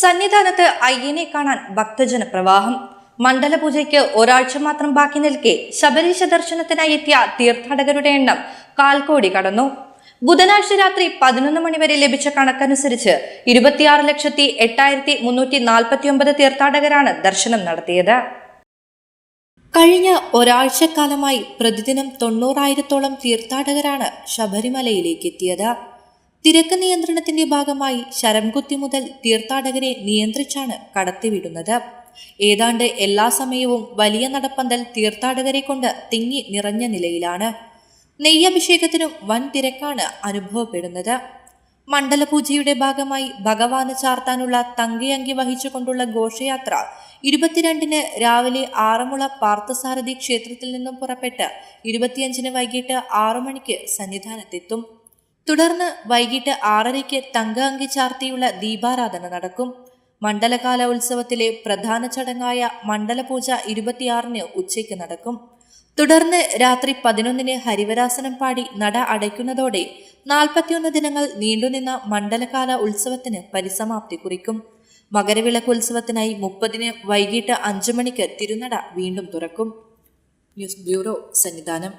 സന്നിധാനത്ത് അയ്യനെ കാണാൻ ഭക്തജന പ്രവാഹം. മണ്ഡലപൂജയ്ക്ക് ഒരാഴ്ച മാത്രം ബാക്കി നിൽക്കെ ശബരീശ ദർശനത്തിനായി എത്തിയ തീർത്ഥാടകരുടെ എണ്ണം കാൽക്കോടി കടന്നു. ബുധനാഴ്ച രാത്രി പതിനൊന്ന് മണിവരെ ലഭിച്ച കണക്കനുസരിച്ച് ഇരുപത്തിയാറ് ലക്ഷത്തി എട്ടായിരത്തി മുന്നൂറ്റി നാൽപ്പത്തി ഒമ്പത് തീർത്ഥാടകരാണ് ദർശനം നടത്തിയത്. കഴിഞ്ഞ ഒരാഴ്ചക്കാലമായി പ്രതിദിനം തൊണ്ണൂറായിരത്തോളം തീർത്ഥാടകരാണ് ശബരിമലയിലേക്ക് എത്തിയത്. തിരക്ക് നിയന്ത്രണത്തിന്റെ ഭാഗമായി ശരംകുത്തി മുതൽ തീർത്ഥാടകരെ നിയന്ത്രിച്ചാണ് കടത്തിവിടുന്നത്. ഏതാണ്ട് എല്ലാ സമയവും വലിയ നടപ്പന്തൽ തീർത്ഥാടകരെ കൊണ്ട് തിങ്ങി നിറഞ്ഞ നിലയിലാണ്. നെയ്യഭിഷേകത്തിനും വൻ തിരക്കാണ് അനുഭവപ്പെടുന്നത്. മണ്ഡലപൂജയുടെ ഭാഗമായി ഭഗവാന് ചാർത്താനുള്ള തങ്കയങ്കി വഹിച്ചുകൊണ്ടുള്ള ഘോഷയാത്ര ഇരുപത്തിരണ്ടിന് രാവിലെ ആറന്മുള പാർത്ഥസാരഥി ക്ഷേത്രത്തിൽ നിന്നും പുറപ്പെട്ട് ഇരുപത്തിയഞ്ചിന് വൈകിട്ട് ആറു മണിക്ക് സന്നിധാനത്തെത്തും. തുടർന്ന് വൈകിട്ട് ആറരയ്ക്ക് തങ്ക അങ്കി ചാർത്തിയുള്ള ദീപാരാധന നടക്കും. മണ്ഡലകാല ഉത്സവത്തിലെ പ്രധാന ചടങ്ങായ മണ്ഡലപൂജ ഇരുപത്തിയാറിന് ഉച്ചയ്ക്ക് നടക്കും. തുടർന്ന് രാത്രി പതിനൊന്നിന് ഹരിവരാസനം പാടി നട അടയ്ക്കുന്നതോടെ നാൽപ്പത്തിയൊന്ന് ദിനങ്ങൾ നീണ്ടുനിന്ന മണ്ഡലകാല ഉത്സവത്തിന് പരിസമാപ്തി കുറിക്കും. മകരവിളക്ക് ഉത്സവത്തിനായി മുപ്പതിന് വൈകിട്ട് അഞ്ചു മണിക്ക് തിരുനട വീണ്ടും തുറക്കും. News bureau Sannidhanam.